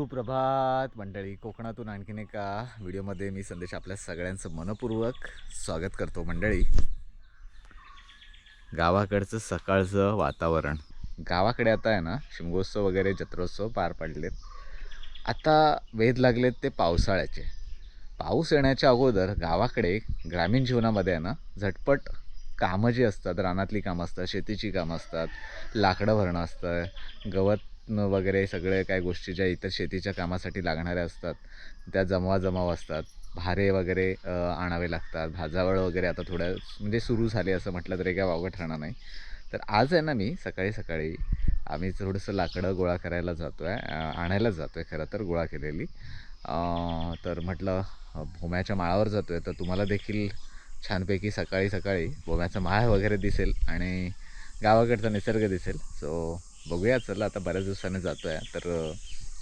सुप्रभात मंडळी. कोकणातून आणखीन एका व्हिडिओमध्ये मी संदेश आपल्या सगळ्यांचं मनपूर्वक स्वागत करतो मंडळी. गावाकडचं सकाळचं वातावरण. गावाकडे आता आहे ना शिमगोत्सव वगैरे जत्रोत्सव पार पडलेत. आता वेध लागलेत ते पावसाळ्याचे. पाऊस येण्याच्या अगोदर गावाकडे ग्रामीण जीवनामध्ये आहे ना झटपट कामं जी असतात रानातली कामं असतात शेतीची कामं असतात लाकडं भरणं असतं गवत न वगैरे सगळे काय गोष्टी ज्या इतर शेतीच्या कामासाठी लागणाऱ्या असतात त्या जमवा जमाव असतात. भारे वगैरे आणावे लागतात. भाजावळ वगैरे आता थोड्या म्हणजे सुरू झाले असं म्हटलं तरी काय वावगं ठरणार नाही. तर आज आहे ना मी सकाळी सकाळी आम्ही थोडंसं लाकडं गोळा करायला जातो आहे आणायला जातो आहे खरं तर गोळा केलेली. तर म्हटलं भोम्याच्या माळावर जातो आहे तर तुम्हाला देखील छानपैकी सकाळी सकाळी भोम्याचा माळ वगैरे दिसेल आणि गावाकडचा निसर्ग दिसेल. सो बघूया चला आता बऱ्याच दिवसाने जातो आहे तर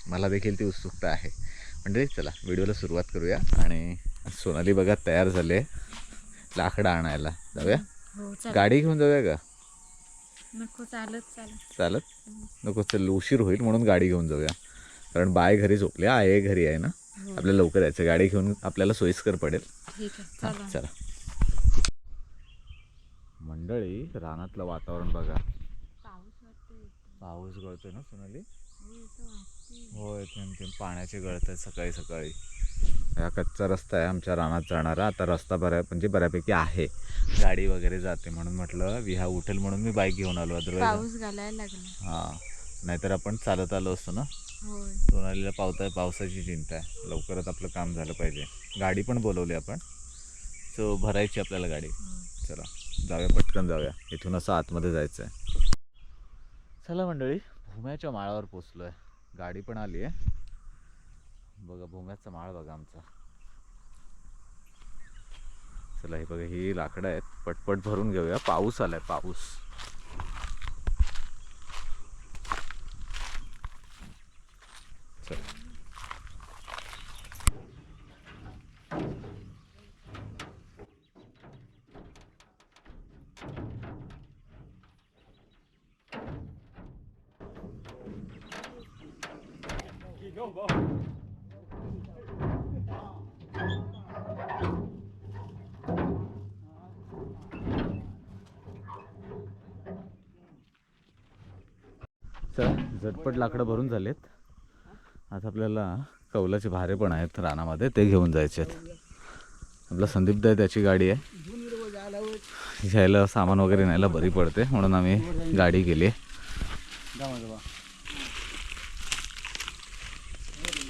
मला देखील ती उत्सुकता आहे. म्हणजे चला व्हिडिओला सुरुवात करूया आणि सोनाली बघा तयार झाले लाकडं आणायला. जाऊया? हो गाडी घेऊन जाऊया का? नको चालत चालत. चालत? नको चल उशीर होईल म्हणून गाडी घेऊन जाऊया. कारण बाय घरी झोपले आहे घरी आहे ना? हो. आपल्याला लवकर यायचं गाडी घेऊन आपल्याला सोयीस्कर पडेल. हा, चला. मंडळी रानातलं वातावरण बघा. पाऊस गळतोय ना सोनाली? हो होय थेंब थेंब. पाण्याचे गळत आहेत सकाळी सकाळी. हा कच्चा रस्ता आहे आमच्या रानात जाणारा. आता रस्ता बऱ्या म्हणजे बऱ्यापैकी आहे. गाडी वगैरे जाते म्हणून म्हटलं विहा उठेल म्हणून मी बाईक घेऊन आलो पाऊस घालायला लागला. हां. नाहीतर आपण चालत आलो असतो ना? सोनालीला पावता पावसाची चिंता आहे. लवकरच आपलं काम झालं पाहिजे. गाडी पण बोलवली आपण. सो भरायची आपल्याला गाडी. हो. चला जाऊया पटकन जाऊया. इथून असं आतमध्ये जायचं आहे चला मंडळी भूम्याच्या माळावर पोचलो आहे गाडी पण आली आहे बघा भूम्याचा माळ बघा आमचा. चला हे बघा ही लाकडं आहेत. पटपट भरून घेऊया. पाऊस आलाय पाऊस. चला. चला झटपट लाकडं भरून झालेत. आता आपल्याला कौलाचे भारे पण आहेत रानामध्ये ते घेऊन जायचे आहेत. आपला संदीप दाय त्याची गाडी आहे. घ्यायला सामान वगैरे न्यायला बरी पडते म्हणून आम्ही गाडी केली आहे.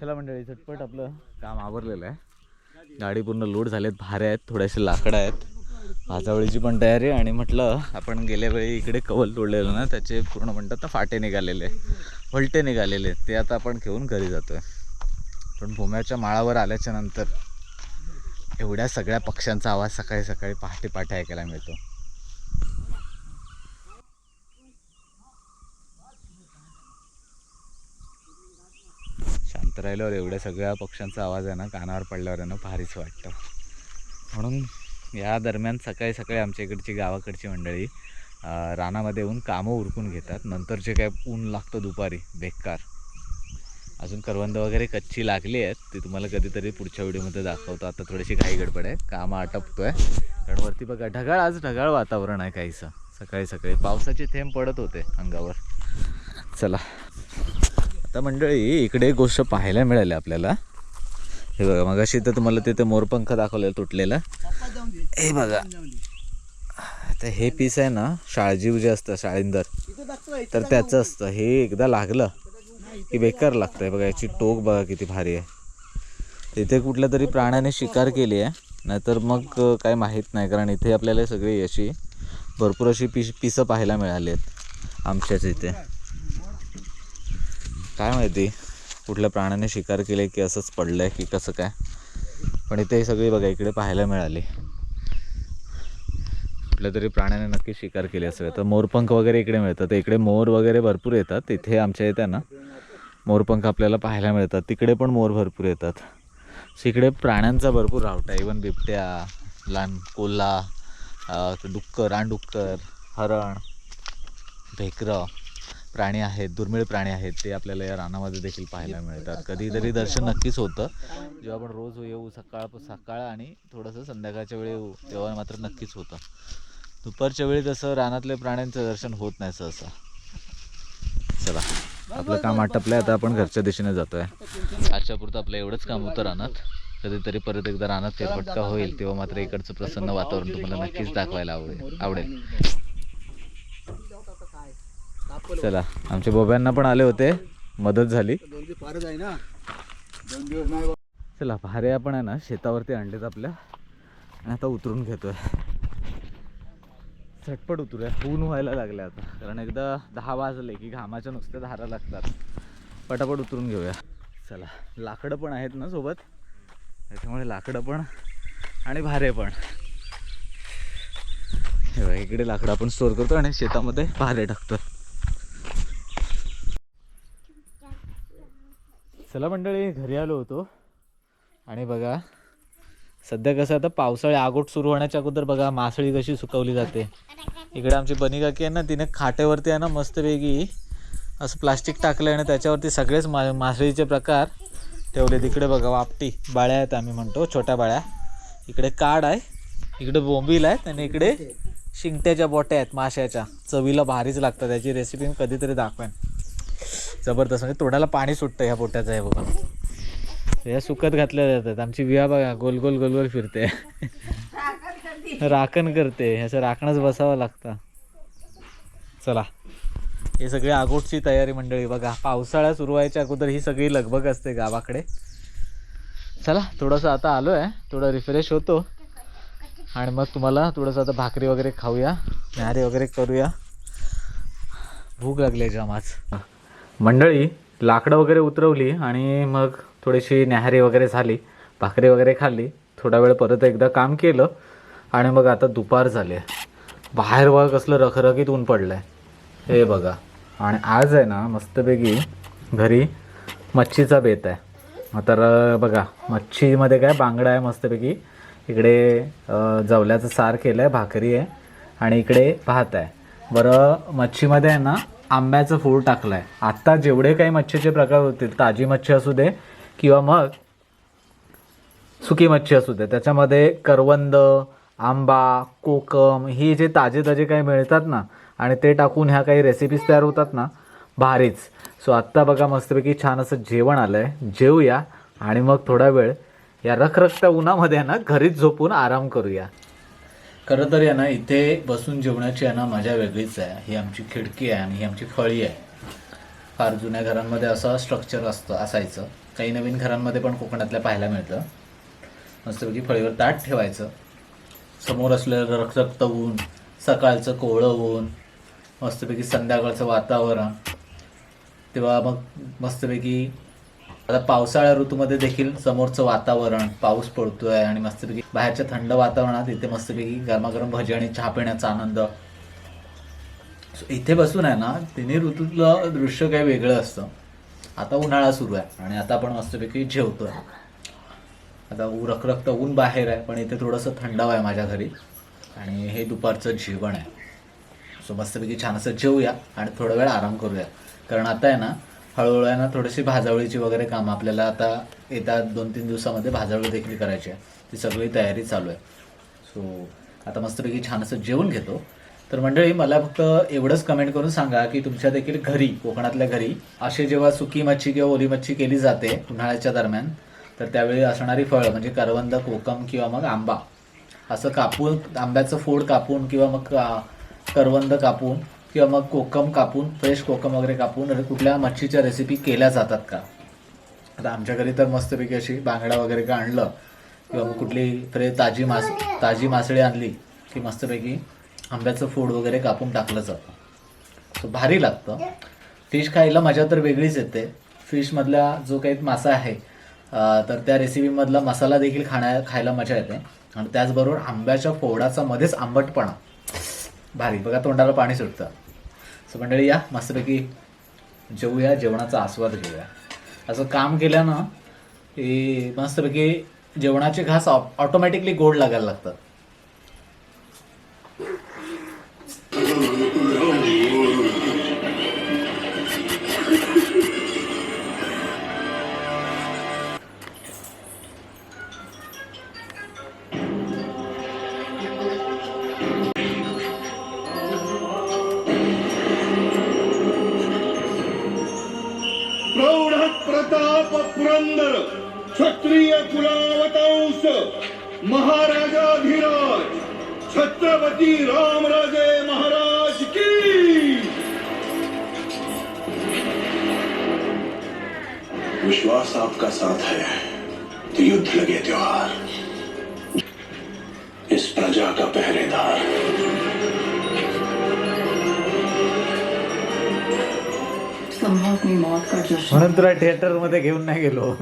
चला मंडळी झटपट आपलं काम आवरलेलं आहे. गाडी पूर्ण लोड झालेत भारे आहेत थोड्याशे लाकडं आहेत. भाजावळीची पण तयारी आणि म्हटलं आपण गेल्या वेळी इकडे कवल तोडलेलं ना त्याचे पूर्ण म्हणतात ना फाटे निघालेले वलटे निघालेले ते आता आपण घेऊन घरी जातो आहे पण भूम्याच्या माळावर आल्याच्यानंतर एवढ्या सगळ्या पक्ष्यांचा आवाज सकाळी सकाळी पहाटे पहाटे ऐकायला मिळतो. शांत राहिल्यावर एवढ्या सगळ्या पक्ष्यांचा आवाज आहे ना कानावर पडल्यावर आहे ना भारीच वाटतं. म्हणून या दरम्यान सकाळी सकाळी आमच्या इकडची गावाकडची मंडळी रानामध्ये येऊन कामं उरकून घेतात. नंतर जे काय ऊन लागतं दुपारी बेकार. अजून करवंद वगैरे कच्ची लागली आहेत. ती तुम्हाला कधीतरी पुढच्या व्हिडिओमध्ये दाखवतो. आता थोडीशी घाई गडबड आहे. कामं आटपतोय. कारण वरती बघा ढगाळ आज ढगाळ वातावरण आहे काहीसं. सकाळी सकाळी पावसाचे थेंब पडत होते अंगावर. चला. आता मंडळी इकडे गोष्ट पाहायला मिळाली आपल्याला. हे बघा मग अशी तर तुम्हाला तिथे मोरपंख दाखवलेला तुटलेला. हे बघा. तर हे पीस आहे ना शाळजीव जे असतं शाळिंदर तर त्याचं असतं. हे एकदा लागलं की बेकार लागतंय. बघा याची टोक बघा किती भारी आहे. इथे कुठल्या तरी प्राण्याने शिकार केली आहे. नाहीतर मग काय माहीत नाही कारण इथे आपल्याला सगळी अशी भरपूर अशी पिस पिसं पाहायला मिळाली आहेत आमच्याच इथे. काय माहिती? कुठल्या प्राण्याने शिकार केले की असंच पडलं आहे की कसं काय? पण इथे सगळी बघा इकडे पाहायला मिळाली. कुठल्या तरी प्राण्याने नक्की शिकार केली असेल. तर मोरपंख वगैरे इकडे मिळतात. तर इकडे मोर वगैरे भरपूर येतात. तिथे आमच्या इथे ना मोरपंख आपल्याला पाहायला मिळतात. तिकडे पण मोर भरपूर येतात. सो इकडे प्राण्यांचा भरपूर रावटा इवन बिबट्या लहान कोल्हा डुक्कर रानडुक्कर हरण भेकरं प्राणी आहेत दुर्मिळ प्राणी आहेत ते आपल्याला या रानामध्ये देखील पाहायला मिळतात. कधीतरी दर्शन नक्कीच होतं. जेव्हा आपण रोज येऊ सकाळ सकाळ आणि थोडंसं संध्याकाळच्या वेळी येऊ तेव्हा मात्र नक्कीच होतं. दुपारच्या वेळी तसं रानातल्या प्राण्यांचं दर्शन होत नाही सहसा. चला आपलं काम आटपलं आता आपण घरच्या दिशेने जातोय. आजच्या पुरतं आपलं एवढंच काम होतं रानात. कधीतरी परत एकदा रानात फेरफटका होईल तेव्हा मात्र इकडचं प्रसन्न वातावरण तुम्हाला नक्कीच दाखवायला आवडेल. आवडेल. चला आमच्या बोब्यांना पण आले होते. मदत झाली. चला भारे आपण आहे ना शेतावरती आणलेत आपल्या. आणि आता उतरून घेतोय. झटपट उतरूया. ऊन व्हायला लागले आता. कारण एकदा दहा वाजले की घामाच्या नुसत्या धारा लागतात. पटापट उतरून घेऊया. चला लाकडं पण आहेत ना सोबत. त्याच्यामुळे लाकडं पण आणि भारे पण. हे बघा इकडे लाकडं आपण स्टोअर करतो आणि शेतामध्ये भारे टाकतो चला मंडळी घरी आलो होतो. आणि बघा सध्या कसं आता पावसाळी आगोट सुरू होण्याच्या अगोदर बघा मासळी कशी सुकवली जाते. इकडे आमची बनी काकी आहे ना तिने खाटेवरती आहे ना मस्तपैकी असं प्लास्टिक टाकलं आहे आणि त्याच्यावरती सगळेच मा मासळीचे प्रकार ठेवले. तिकडे बघा वापटी बाळ्या आहेत आम्ही म्हणतो छोट्या बाळ्या. इकडे काड आहे इकडे बोंबील आहेत आणि इकडे शिंगट्याच्या बोट्या आहेत माशाच्या चवीला भारीच लागतात त्याची रेसिपी मी कधीतरी दाखवेन. जबरदस्त. म्हणजे तोंडाला पाणी सुटतं ह्या बोट्याचं आहे बघा. या सुकत घातल्या जातात. आमची विया बघा गोल गोल गोल गोल फिरते. राखण करते. ह्याचं राखणच बसावं लागतं. चला. हे सगळी आगोटची तयारी मंडळी बघा. पावसाळा सुरू व्हायच्या अगोदर ही सगळी लगबग असते गावाकडे. चला थोडंसं आता आलो आहे थोडं रिफ्रेश होतो. आणि मग तुम्हाला थोडंसं आता भाकरी वगैरे खाऊया. न्यारे वगैरे करूया. भूक लागली आहे जाम आज. मंडळी लाकडं वगैरे उतरवली आणि मग थोडीशी न्याहारी वगैरे झाली भाकरी वगैरे खाल्ली. थोडा वेळ परत एकदा काम केलं आणि मग आता दुपार झाली बाहेर बघा कसलं रखरखीत ऊन पडलं आहे हे बघा. आणि आज आहे ना मस्तपैकी घरी मच्छीचा बेत आहे. तर बघा मच्छीमध्ये काय बांगडा आहे मस्तपैकी. इकडे जवल्याचं सार केलं आहे भाकरी आहे आणि इकडे भात आहे. बरं मच्छीमध्ये आहे ना आंब्याचं फूल टाकलं आहे आत्ता जेवढे काही मच्छीचे प्रकार होतील ताजी मच्छी असू दे किंवा मग सुकी मच्छी असू दे त्याच्यामध्ये करवंद आंबा कोकम ही जे ताजे ताजे काही मिळतात ना आणि ते टाकून ह्या काही रेसिपीज तयार होतात ना भारीच. सो आत्ता बघा मस्तपैकी छान असं जेवण आलं आहे जेवूया आणि मग थोडा वेळ या रखरखत्या उन्हामध्ये ना घरीच झोपून आराम करूया. खरं तर आहे ना इथे बसून जेवणाची आहे ना मजा वेगळीच आहे. ही आमची खिडकी आहे आणि ही आमची फळी आहे. फार जुन्या घरांमध्ये असं स्ट्रक्चर असतं असायचं. काही नवीन घरांमध्ये पण कोकणातल्या पाहायला मिळतं. मस्तपैकी फळीवर ताट ठेवायचं. समोर असलेलं रखरक्त ऊन सकाळचं कोवळं ऊन मस्तपैकी संध्याकाळचं वातावरण. तेव्हा मग मस्तपैकी आता पावसाळ्या ऋतूमध्ये देखील समोरचं वातावरण पाऊस पडतोय आणि मस्तपैकी बाहेरच्या थंड वातावरणात इथे मस्तपैकी गरमागरम भजी आणि चहा पिण्याचा आनंद. इथे बसून आहे ना तिन्ही ऋतूतलं दृश्य काही वेगळं असतं. आता उन्हाळा सुरू आहे आणि आता आपण मस्तपैकी जेवतोय. आता ऊ रखरखत ऊन बाहेर आहे पण इथे थोडंसं थंडावा आहे माझ्या घरी. आणि हे दुपारचं जेवण आहे. सो मस्तपैकी छान असं जेवूया आणि थोडा वेळ आराम करूया. कारण आता आहे ना हळूहळू आहे ना थोडीशी भाजावळीची वगैरे कामं आपल्याला आता येत्या दोन तीन दिवसामध्ये भाजावळी देखील करायची आहे. ती सगळी तयारी चालू आहे. सो आता मस्तपैकी छान असं जेवून घेतो. तर मंडळी मला फक्त एवढंच कमेंट करून सांगा की तुमच्या देखील घरी कोकणातल्या घरी असे जेव्हा सुकी मच्छी किंवा ओली मच्छी केली जाते उन्हाळ्याच्या दरम्यान तर त्यावेळी असणारी फळं म्हणजे करवंद कोकम किंवा मग आंबा असं कापून आंब्याचं फोड कापून किंवा मग का- करवंद कापून किंवा मग कोकम कापून फ्रेश कोकम वगैरे कापून कुठल्या मच्छीच्या रेसिपी केल्या जातात का? आता आमच्या घरी तर मस्तपैकी अशी बांगडा वगैरे का आणलं किंवा मग कुठली फ्रे ताजी मास ताजी मासळी आणली की मस्तपैकी आंब्याचं फोड वगैरे कापून टाकलं जातं. सो भारी लागतं. फिश खायला मजा तर वेगळीच येते. फिशमधला जो काही मासा आहे तर त्या रेसिपीमधला मसाला देखील खाण्या खायला मजा येते. आणि त्याचबरोबर आंब्याच्या फोडाचा मध्येच आंबटपणा. भारी. बघा तोंडाला पाणी सुटतं. सो मंडळी या मस्तपैकी जेवूया जेवणाचा आस्वाद घेऊया. असं काम केल्यानं की मस्तपैकी जेवणाचे घास ऑटोमॅटिकली गोड लागायला लागतात छत्रपती रामराजे महाराज की। विश्वास आपका साथ है तो युद्ध लगे त्योहार। इस प्रजा का पहरेदार। संभव अपनी मौत का जश्न। म्हणून तुला थिएटरमध्ये घेऊन नाही गेलो.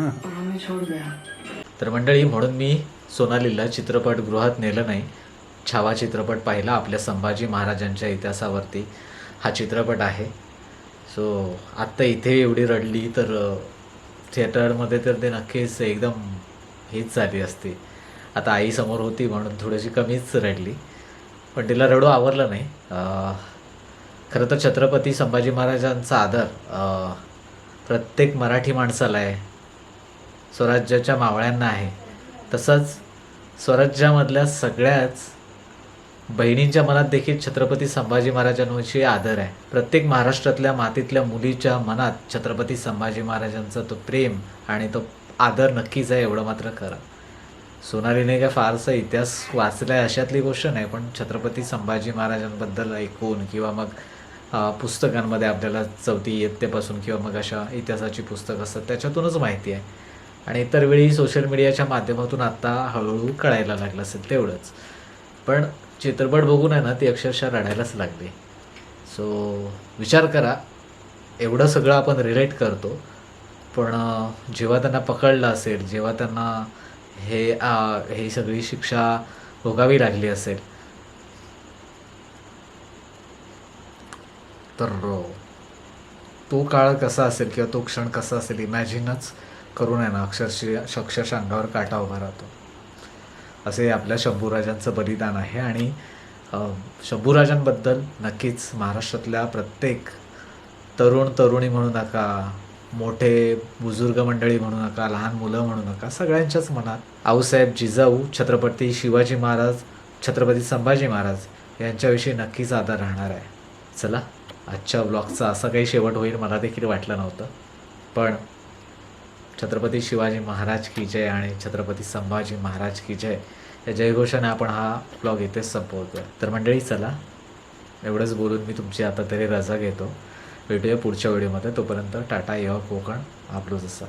तर मंडळी म्हणून मी सोनालीला चित्रपटगृहात नेलं नाही. छावा चित्रपट पाहिला आपल्या संभाजी महाराजांच्या इतिहासावरती. हा चित्रपट आहे. सो आत्ता इथे एवढी रडली तर थिएटरमध्ये तर ते नक्कीच एकदम हीच झाली असती. आता आई समोर होती म्हणून थोडीशी कमीच रडली. पण तिला रडू आवरलं नाही. खरं तर छत्रपती संभाजी महाराजांचा आदर प्रत्येक मराठी माणसाला आहे. स्वराज्याच्या मावळ्यांना आहे. तसंच स्वराज्यामधल्या सगळ्याच बहिणींच्या मनात देखील छत्रपती संभाजी महाराजांविषयी आदर आहे. प्रत्येक महाराष्ट्रातल्या मातीतल्या मुलीच्या मनात छत्रपती संभाजी महाराजांचा तो प्रेम आणि तो आदर नक्कीच आहे एवढं मात्र खरं. सोनालीने काय फारसा इतिहास वाचलाय अशातली गोष्ट नाही पण छत्रपती संभाजी महाराजांबद्दल ऐकून किंवा मग पुस्तकांमध्ये आपल्याला चौथी इयत्तेपासून किंवा मग अशा इतिहासाची पुस्तकं असतात त्याच्यातूनच माहिती आहे. आणि इतर वेळी सोशल मीडियाच्या माध्यमातून आत्ता हळूहळू कळायला लागलं असेल तेवढंच. पण चित्रपट बघून आहे ना ती अक्षरशः रडायलाच लागली. सो विचार करा एवढं सगळं आपण रिलेट करतो पण जेव्हा त्यांना पकडलं असेल जेव्हा त्यांना हे आ, ही सगळी शिक्षा भोगावी लागली असेल तर तो काळ कसा असेल किंवा तो क्षण कसा असेल इमॅजिनच करून आहे ना अक्षरशः अक्षरशः अंगावर काटा उभा राहतो. असे आपल्या शंभूराजांचं बलिदान आहे आणि शंभूराजांबद्दल नक्कीच महाराष्ट्रातल्या प्रत्येक तरुण तरुणी म्हणू नका मोठे बुजुर्ग मंडळी म्हणू नका लहान मुलं म्हणू नका सगळ्यांच्याच मनात आऊसाहेब जिजाऊ छत्रपती शिवाजी महाराज छत्रपती संभाजी महाराज यांच्याविषयी नक्कीच आदर राहणार आहे. चला आजच्या ब्लॉगचा असा काही शेवट होईल मला देखील वाटलं नव्हतं. पण छत्रपती शिवाजी महाराज की जय आणि छत्रपती संभाजी महाराज की जय या जयघोषाने आपण हा ब्लॉग इथेच संपवतोय. तर मंडळी चला एवढंच बोलून मी तुमची आता तरी रजा घेतो. भेटूया पुढच्या व्हिडिओमध्ये. तोपर्यंत टाटा यह कोकण आपलं असा